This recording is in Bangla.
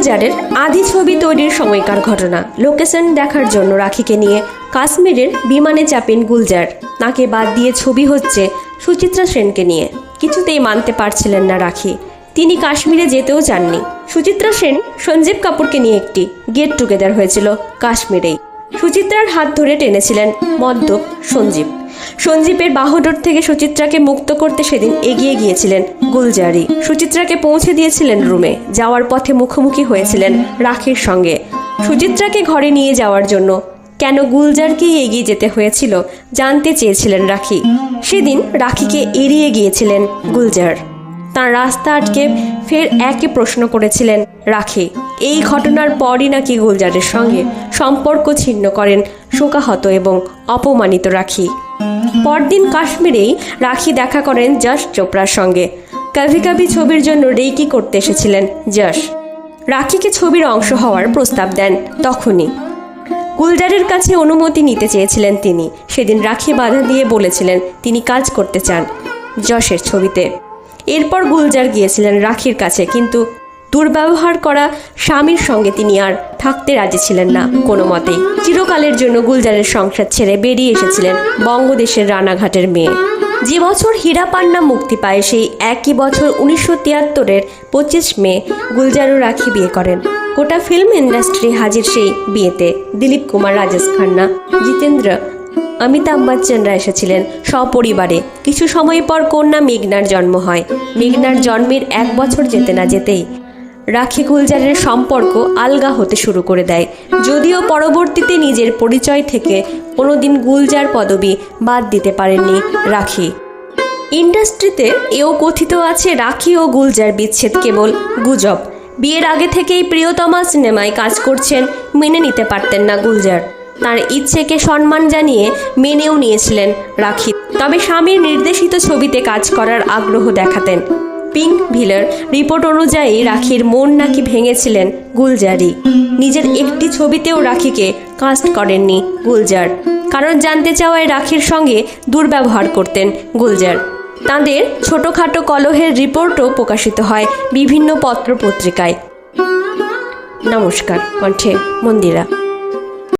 গুলজারের আদি ছবি তৈরির সময়কার ঘটনা। লোকেশন দেখার জন্য রাখিকে নিয়ে কাশ্মীরের বিমানে চাপেন গুলজার। তাকে বাদ দিয়ে ছবি হচ্ছে সুচিত্রা সেনকে নিয়ে। কিছুতেই মানতে পারছিলেন না রাখি। তিনি কাশ্মীরে যেতেও চাননি। সুচিত্রা সেন সঞ্জীব কাপুরকে নিয়ে একটি গেট টুগেদার হয়েছিল কাশ্মীরেই। সুচিত্রার হাত ধরে টেনেছিলেন মদ্যপ সঞ্জীব। সঞ্জীবের বাহুডোর থেকে সুচিত্রাকে মুক্ত করতে সেদিন এগিয়ে গিয়েছিলেন গুলজারি। সুচিত্রাকে পৌঁছে দিয়েছিলেন রুমে, যাওয়ার পথে মুখোমুখি হয়েছিলেন রাখির সঙ্গে। সুচিত্রাকে ঘরে নিয়ে যাওয়ার জন্য কেন গুলজারকেই এগিয়ে যেতে হয়েছিল জানতে চেয়েছিলেন রাখি। সেদিন রাখিকে এড়িয়ে গিয়েছিলেন গুলজার। তার রাস্তা আটকে ফের একে প্রশ্ন করেছিলেন রাখি, এই ঘটনার পরই নাকি গুলজারের সঙ্গে সম্পর্ক ছিন্ন করেন শোকাহত এবং অপমানিত রাখি? পরদিন কাশ্মীরেই রাখি দেখা করেন যশ চোপড়ার সঙ্গে। কাভি কাভি ছবির জন্য রেকি করতে এসেছিলেন যশ। রাখিকে ছবির অংশ হওয়ার প্রস্তাব দেন তখনই। গুলজারের কাছে অনুমতি নিতে চেয়েছিলেন তিনি। সেদিন রাখি বাধা দিয়ে বলেছিলেন তিনি কাজ করতে চান যশের ছবিতে। এরপর গুলজার গিয়েছিলেন রাখির কাছে, কিন্তু দুর্ব্যবহার করা স্বামীর সঙ্গে তিনি আর থাকতে রাজি ছিলেন না কোনো মতেই। চিরকালের জন্য গুলজারের সংসার ছেড়ে বেরিয়ে এসেছিলেন বঙ্গদেশের রানাঘাটের মেয়ে। যে বছর হীরা পান্না মুক্তি পায়, সেই একই বছর উনিশশো তিয়াত্তরের পঁচিশ মে গুলজারও রাখি বিয়ে করেন। গোটা ফিল্ম ইন্ডাস্ট্রি হাজির সেই বিয়েতে। দিলীপ কুমার, রাজেশ খান্না, জিতেন্দ্র, অমিতাভ বচ্চনরা এসেছিলেন সপরিবারে। কিছু সময় পর কন্যা মেঘনার জন্ম হয়। মেঘনার জন্মের এক বছর যেতে না যেতেই রাখি গুলজারের সম্পর্ক আলগা হতে শুরু করে দেয়। যদিও পরবর্তীতে নিজের পরিচয় থেকে কোনোদিন গুলজার পদবি বাদ দিতে পারেননি রাখি। ইন্ডাস্ট্রিতে এও কথিত আছে রাখি ও গুলজার বিচ্ছেদ কেবল গুজব। বিয়ের আগে থেকেই প্রিয়তমা সিনেমায় কাজ করছেন, মেনে নিতে পারতেন না গুলজার। তার ইচ্ছেকে সম্মান জানিয়ে মেনেও নিয়েছিলেন রাখি। তবে স্বামীর নির্দেশিত ছবিতে কাজ করার আগ্রহ দেখাতেন। পিঙ্ক ভিলার রিপোর্ট অনুযায়ী রাখির মন নাকি ভেঙেছিলেন গুলজারি। নিজের একটি ছবিতেও রাখিকে কাস্ট করেননি গুলজার। কারণ জানতে চাওয়ায় রাখির সঙ্গে দুর্ব্যবহার করতেন গুলজার। তাঁদের ছোটোখাটো কলহের রিপোর্টও প্রকাশিত হয় বিভিন্ন পত্র পত্রিকায় নমস্কার, কণ্ঠে মন্দিরা।